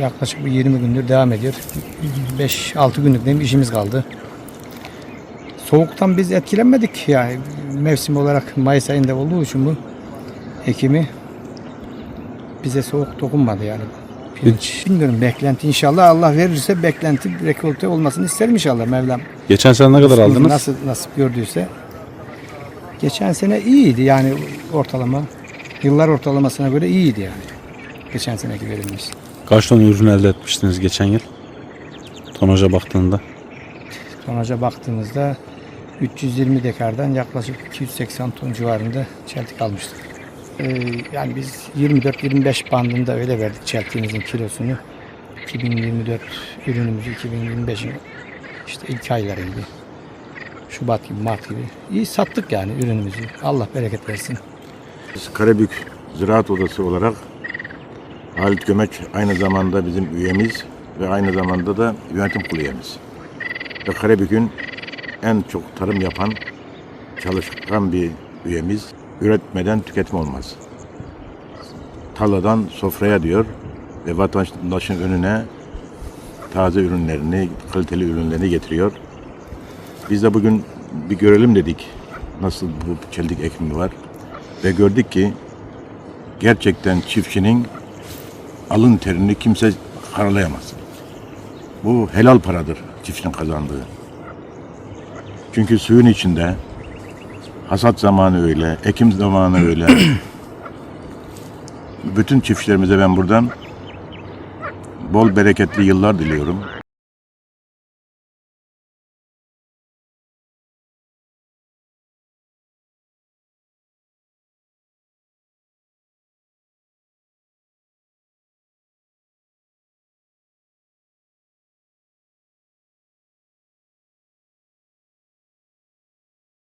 yaklaşık bir 20 gündür devam ediyor. 5-6 günlük de bir işimiz kaldı. Soğuktan biz etkilenmedik ya. Mevsim olarak Mayıs ayında olduğu için bu ekimi bize soğuk dokunmadı yani. Pirinç. Bilmiyorum beklenti inşallah Allah verirse beklenti rekolte olmasını isterim inşallah Mevlam. Geçen sene ne kadar aldınız? Nasıl nasip gördüyse. Geçen sene iyiydi yani ortalama. Yıllar ortalamasına göre iyiydi yani. Geçen seneki verimimiz. Kaç ton ürün elde etmiştiniz geçen yıl? Tonaja baktığında. Sonuca baktığımızda 320 dekardan yaklaşık 280 ton civarında çeltik almıştık. Ee, yani biz 24-25 bandında öyle verdik çeltiğimizin kilosunu. 2024 ürünümüzü 2025'in işte ilk aylarıydı. Şubat gibi, Mart gibi. İyi sattık yani ürünümüzü. Allah bereket versin. Biz Karabük Ziraat Odası olarak Halit Gömeç aynı zamanda bizim üyemiz ve aynı zamanda da yönetim kurulu üyemiz. Ve Karabük'ün en çok tarım yapan, çalışkan bir üyemiz. Üretmeden tüketim olmaz. Tarladan sofraya diyor ve vatandaşın önüne taze ürünlerini, kaliteli ürünlerini getiriyor. Biz de bugün bir görelim dedik nasıl bu çeltik ekimi var. Ve gördük ki gerçekten çiftçinin alın terini kimse karalayamaz. Bu helal paradır çiftçinin kazandığı. Çünkü suyun içinde hasat zamanı öyle, ekim zamanı öyle. Bütün çiftçilerimize ben buradan bol bereketli yıllar diliyorum.